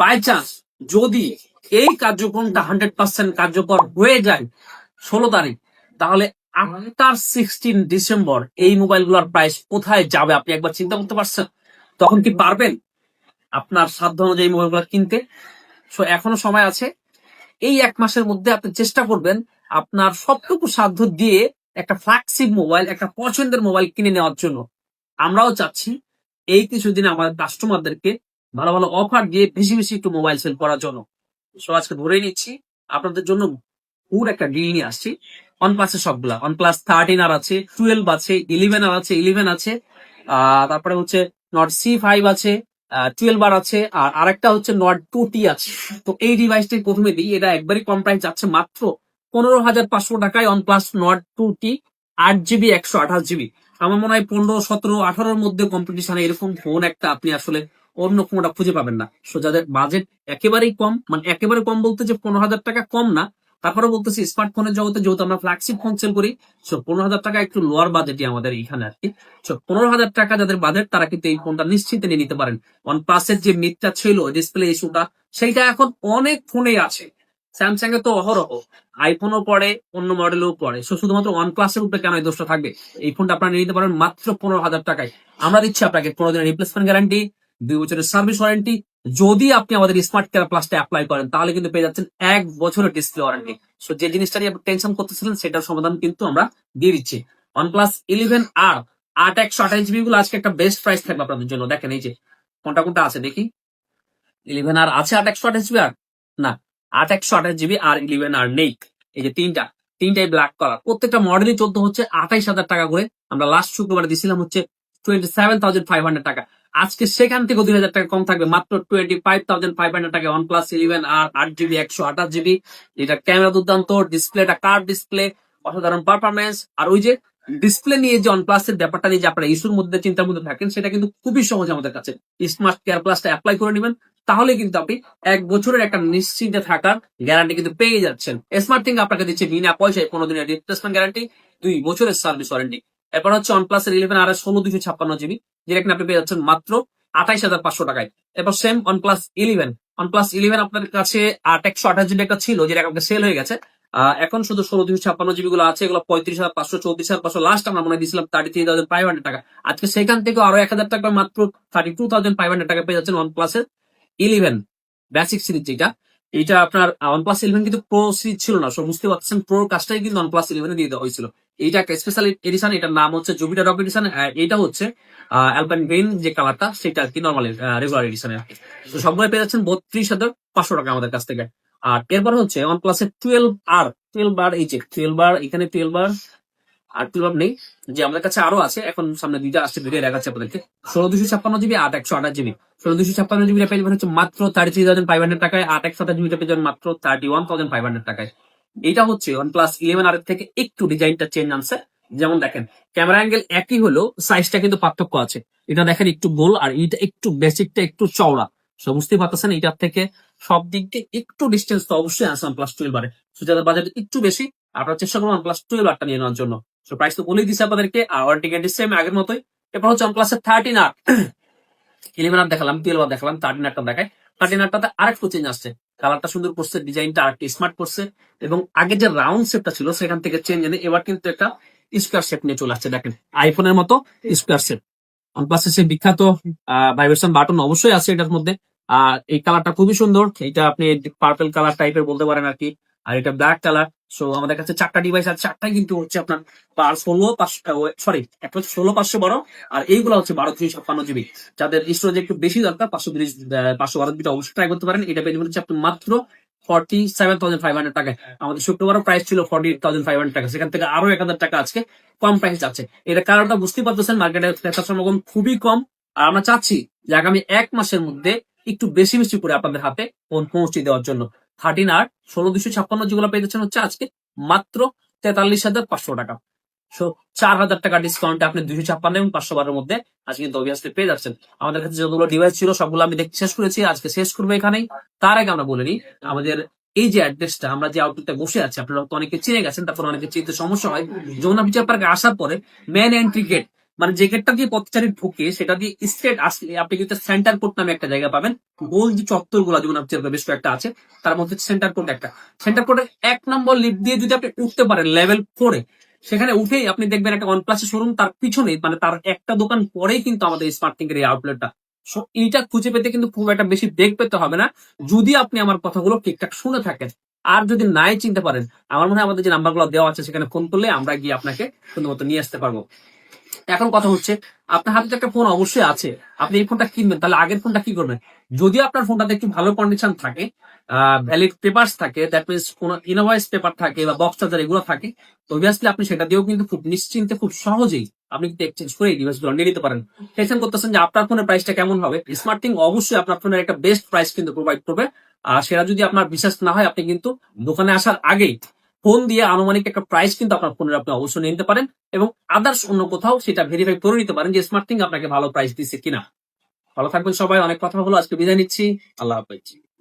By chance যদি এই কার্যক্রমটা hundred percent কার্যকর হয়ে যায় ষোলো তারিখ, তাহলে আফটার সিক্সটিন ডিসেম্বর এই মোবাইল মোবাইলগুলোর প্রাইস কোথায় যাবে আপনি একবার চিন্তা করতে পারছেন? তখন কি পারবেন আপনার সাধ্য অনুযায়ী মোবাইল মোবাইলগুলো কিনতে? সো এখনও সময় আছে। এই এক মাসের মধ্যে আপনি চেষ্টা করবেন আপনার সবটুকু সাধ্য দিয়ে একটা ফ্ল্যাগশিপ মোবাইল একটা পছন্দের মোবাইল কিনে নেওয়ার জন্য। আমরাও চাচ্ছি এই কিছুদিন আমাদের কাস্টমারদেরকে ভালো ভালো অফার দিয়ে বেশি বেশি একটু মোবাইল সেল করার জন্য। সো আজকে ধরে নিচ্ছি, আপনাদের জন্য পুরো একটা ডিল নিয়ে আসছি। ওয়ানপ্লাসের সবগুলা। ওয়ানপ্লাস থার্টিন আর আছে টুয়েলভ আছে ইলেভেন আর আছে ইলেভেন আছে তারপরে হচ্ছে নট সি ফাইভ আছে টুয়েলভ আর আছে, আর আরেকটা হচ্ছে নট টু টি আছে। তো এই ডিভাইসটি প্রথমে দিই, এটা একবারই কম প্রাইস যাচ্ছে মাত্র পনেরো হাজার পাঁচশো টাকায় ওয়ানপ্লাস নট টু টি আট জিবি একশো আঠাশ জিবি আমার মনে হয় পনেরো, সতেরো, আঠারোর মধ্যে কম্পিটিশনে এরকম ফোন একটা আপনি আসলে অন্য কোনটা খুঁজে পাবেন না। সো যাদের বাজেট একেবারেই কম মানে একেবারে কম বলতে যে পনেরো হাজার টাকা কম না তারপরে বলতেছি স্মার্টফোনের জগতে যেহেতু আমরা ফ্ল্যাগশিপ ফোন সেল করি সো পনেরো হাজার টাকা একটু লোয়ার বাজেটই আমাদের এখানে আর কি। সো পনেরো হাজার টাকা যাদের বাজেট তারা কিন্তু এই ফোনটা নিশ্চিন্তে নিয়ে নিতে পারেন। ওয়ান প্লাসের যে মিথটা ছিল ডিসপ্লে ইস্যুটা সেইটা এখন অনেক ফোনেই আছে। স্যামসাং এ তো অহরহ। আইফোনও পড়ে, অন্য মডেলও পড়ে। সো শুধুমাত্র ওয়ান প্লাসের উপরে কেন এই দোষটা থাকবে? এই ফোনটা আপনারা নিয়ে নিতে পারেন মাত্র পনেরো হাজার টাকায়। আমরা দিচ্ছি আপনাকে পনেরো দিনের রিপ্লেসমেন্ট গ্যারান্টি দুই বছরের সার্ভিস ওয়ারেন্টি যদি আপনি আমাদের স্মার্ট কেয়ার প্লাসটা অ্যাপ্লাই করেন, তাহলে কিন্তু পেয়ে যাচ্ছেন এক বছরের ডিসপ্লে ওয়ারেন্টি সো যে জিনিসটা নিয়ে আপনি টেনশন করতেছিলেন, সেটার সমাধান কিন্তু আমরা দিয়ে দিচ্ছি। OnePlus ইলেভেন আর আট একশো আঠাশ জিবি গুলো আজকে একটা বেস্ট প্রাইস থাকবে আপনাদের জন্য। দেখেন এই যে, কোনটা কোনটা আছে দেখি। ইলেভেন আর আছে আট একশো আঠাশ জিবি আর? না, আট একশো আঠাশ জিবি আর ইলেভেন আর নেই। এই যে তিনটা, তিনটাই ব্ল্যাক কালার প্রত্যেকটা মডেলই চলতে হচ্ছে আঠাইশ হাজার টাকা করে। আমরা লাস্ট শুক্রবার দিছিলাম হচ্ছে twenty seven thousand five hundred টাকা। আজকে সেখান থেকে দুই হাজার টাকা কম থাকবে। মাত্র twenty five thousand five hundred টাকা ওয়ান প্লাস ইলেভেন আর আট জিবি একশো আঠাশ জিবি এটা ক্যামেরা দুর্দান্ত, ডিসপ্লেটা কার ডিসপ্লে, অসাধারণ পারফরমেন্স আর ওই যে ডিসপ্লে নিয়ে যে এর ব্যাপারটা নিয়ে যে আপনারা ইস্যুর মধ্যে চিন্তার মধ্যে থাকেন, সেটা কিন্তু খুবই সহজ আমাদের কাছে। স্মার্ট কেয়ার প্লাসটা অ্যাপ্লাই করে নেবেন, তাহলে কিন্তু আপনি এক বছরের একটা নিশ্চিন্তে থাকার গ্যারান্টি কিন্তু পেয়ে যাচ্ছেন। স্মার্ট থিং আপনাকে দিচ্ছে বিনা পয়সায় পনেরো দিনের রিপ্লেসমেন্ট গ্যারান্টি দুই বছরের সার্ভিস ওয়ারেন্টি এরপর হচ্ছে OnePlus এর ইলেভেন আর ষোলো দুশো ছাপ্পান্ন জিবি যেটা আপনি পেয়ে যাচ্ছেন মাত্র আঠাইশ হাজার পাঁচশো টাকায়। এরপর same OnePlus eleven OnePlus eleven আপনার কাছে আট একশো আঠাশ জিবি একটা ছিল, যেটা আপনাকে সেল হয়ে গেছে। এখন শুধু ষোলো দুশো ছাপ্পান্ন জিবি গুলো আছে, এগুলো পঁয়ত্রিশ হাজার পাঁচশো, চৌত্রিশ হাজার পাঁচশো। লাস্ট আমরা মনে দিয়েছিলাম thirty three thousand five hundred টাকা। আজকে সেখান থেকে আরও এক হাজার টাকা মাত্র thirty two thousand five hundred টাকা পেয়ে যাচ্ছেন ওয়ান প্লাসের ইলেভেন বেসিক সিরিজ যেটা। এটা আপনার ওয়ান প্লাস ইলেভেন কিন্তু প্রো সিরিজ ছিল না সো বুঝতে পারছেন প্রো কাজটাই কিন্তু ওয়ান প্লাস ইলেভেনে দিয়ে দেওয়া হয়েছিল। এইটা একটা স্পেশাল এডিশন এটার নাম হচ্ছে জুপিটার ডক এডিশন এটা হচ্ছে অ্যালপাইন গ্রিন যে কালারটা সেটা আর কি নর্মাল রেগুলার এডিশনে তো সবগুলো পেয়ে যাচ্ছেন বত্রিশ হাজার পাঁচশো টাকা আমাদের কাছ থেকে। আর এরপর হচ্ছে ওয়ান প্লাসের টুয়েলভ আর টুয়েলভ আর এই যে টুয়েলভ আর এখানে টুয়েলভ আর আর টুয়েলভ নেই যে আমাদের কাছে আরও আছে। এখন সামনে দুইটা আসছে দুইটা দেখাচ্ছে আপনাদেরকে। ষোলো দুশো ছাপ্পান্ন জিবি, আট একশো আঠাশ জিবি। ষোলো দুশো ছাপ্পান্ন জিবি পেয়ে যাবেন হচ্ছে মাত্র thirty three thousand five hundred টাকায়, আট একশো আঠাশ জিবিটা পেয়ে মাত্র thirty one thousand five hundred টাকায়। এটা হচ্ছে ওয়ান প্লাস ইলেভেন আর থেকে একটু ডিজাইনটা চেঞ্জ আনছে। যেমন দেখেন ক্যামেরা অ্যাঙ্গেল একই হলেও সাইজটা কিন্তু পার্থক্য আছে। এটা দেখেন একটু গোল আর এটা একটু বেসিকটা একটু চওড়া। সো বুঝতেই পারতেছেন এটার থেকে সব দিক দিয়ে একটু ডিস্টেন্স তো অবশ্যই আছে ওয়ান প্লাস টুয়েলভ আরে সো বাজেট একটু বেশি, আপনারা চেষ্টা করুন ওয়ান প্লাস টুয়েলভ আরটা নিয়ে নেওয়ার জন্য। সো প্রাইস তো বলেই দিচ্ছে আপনাদেরকে, আর ওয়ারেন্টি গ্যারান্টি সেম আগের মতোই। এরপর হচ্ছে ওয়ান প্লাসের থার্টিন আর। ইলেভেন আর দেখালাম টুয়েলভ আর দেখালাম থার্টিন আরটা দেখায় থার্টিন আরটাতে আরেকটু চেঞ্জ আসছে। কালারটা সুন্দর করছে ডিজাইনটা আরেকটু স্মার্ট করছে, এবং আগে যে রাউন্ড শেপটা ছিল, সেখান থেকে চেঞ্জ এনে এবার কিন্তু একটা স্কোয়ার শেপ নিয়ে চলে আসছে, দেখেন। আইফোনের মতো স্কোয়ার শেপ এর সেই বিখ্যাত ভাইব্রেশন বাটন অবশ্যই আছে এটার মধ্যে। আর এই কালারটা খুবই সুন্দর এটা আপনি পার্পল কালার টাইপের বলতে পারেন আর কি। আর এটা ব্ল্যাক কালার সো আমাদের কাছে চারটা ডিভাইস আছে। চারটাই কিন্তু হচ্ছে আপনার পার ষোলো পাঁচশো সরি একটা হচ্ছে ষোলো পাঁচশো বারো, আর এইগুলো হচ্ছে বারো তিরিশ ছাপ্পান্ন জিবি যাদের স্টোরেজ একটু বেশি দরকার, পাঁচশো তিরিশ পাঁচশো বারো জিবিটা অবশ্যই ট্রাই করতে পারেন। এটা পেয়ে হচ্ছে মাত্র forty seven thousand five hundred টাকায় আমাদের শুক্রবারও প্রাইস ছিল ফর্টি থাউজেন্ড ফাইভ হান্ড্রেড টাকা। সেখান থেকে আরও এক হাজার টাকা আজকে কম প্রাইস যাচ্ছে। এটা কারণটা বুঝতেই পারতেছেন মার্কেটে ক্রেতার সমাগম খুবই কম। আর আমরা চাচ্ছি যে আগামী এক মাসের মধ্যে একটু বেশি বেশি করে আপনাদের হাতে ফোন পৌঁছে দেওয়ার জন্য। থার্টিন আর ষোলো দুশো ছাপ্পান্ন যেগুলো পেয়ে যাচ্ছেন হচ্ছে আজকে মাত্র তেতাল্লিশ হাজার পাঁচশো টাকা। সো চার হাজার টাকা ডিসকাউন্টে আপনি দুশো ছাপ্পান্ন এবং পাঁচশো বারের মধ্যে আজকে কিন্তু অবভিয়াসলি পেয়ে যাচ্ছেন। আমাদের কাছে যতগুলো ডিভাইস ছিল, সবগুলো আমি দেখতে শেষ করেছি, আজকে শেষ করব এখানেই। তার আগে আমরা বলে নিই, আমাদের এই যে অ্যাড্রেসটা আমরা যে আউটলেটে বসে আছি, আপনারা তো অনেকে চিনে গেছেন, তারপর অনেকে চিনতে সমস্যা হয়। যমুনা ফিচার পার্কে আসার পরে মেন এন্ট্রি গেট মানে যে গেটটা দিয়ে পথচারী ঢুকে, সেটা দিয়ে স্ট্রেট আসলে আপনি কিন্তু সেন্টার কোড নামে একটা জায়গা পাবেন। গোল যে চত্বরগুলা, যেমন আপনার বেশ কয়েকটা আছে, তার মধ্যে সেন্টার কোড একটা। সেন্টার কোডের এক নম্বর লিফট দিয়ে যদি আপনি উঠতে পারেন লেভেল ফোরে সেখানে উঠেই আপনি দেখবেন একটা ওয়ান প্লাসের শোরুম তার পিছনে মানে তার একটা দোকান পরেই কিন্তু আমাদের স্মার্ট থিঙ্কের এই আউটলেটটা সো এইটা খুঁজে পেতে কিন্তু খুব একটা বেশি বেগ পেতে হবে না। যদি আপনি আমার কথাগুলো ঠিকঠাক শুনে থাকেন, আর যদি নাই চিনতে পারেন, আমার মনে হয় আমাদের যে নাম্বারগুলো দেওয়া আছে, সেখানে ফোন করলে আমরা গিয়ে আপনাকে সুন্দর মতো নিয়ে আসতে পারব। এখন কথা হচ্ছে, আপনার হাতে একটা ফোন অবশ্যই আছে। আপনি এই ফোনটা কিনবেন, তাহলে আগের ফোনটা কি করবেন? যদি আপনার ফোনটাতে একটু ভালো কন্ডিশন থাকে ভ্যালিড পেপার্স থাকে দ্যাট মিনস কোন ইনোভয়েস পেপার থাকে বা বক্স চার্জার এগুলো থাকে, তো অবভিয়াসলি আপনি সেটা দিয়েও কিন্তু খুব নিশ্চিন্তে, খুব সহজেই আপনি কিন্তু এক্সচেঞ্জ করে ডিভাইসগুলো নিয়ে নিতে পারেন। টেনশন করতেছেন যে আপনার ফোনের প্রাইসটা কেমন হবে? স্মার্ট থিং অবশ্যই আপনার ফোনের একটা বেস্ট প্রাইস কিন্তু প্রোভাইড করবে। আর সেটা যদি আপনার বিশ্বাস না হয়, আপনি কিন্তু দোকানে আসার আগেই ফোন দিয়ে আনুমানিক একটা প্রাইস কিন্তু আপনার ফোনের আপনি অবশ্যই নিতে পারেন এবং আদার্স অন্য কোথাও সেটা ভেরিফাই করে নিতে পারেন যে স্মার্ট থিং আপনাকে ভালো প্রাইস দিচ্ছে কিনা। ভালো থাকবেন সবাই, অনেক কথা হলো, আজকে বিদায় নিচ্ছি। আল্লাহ হাফেজ।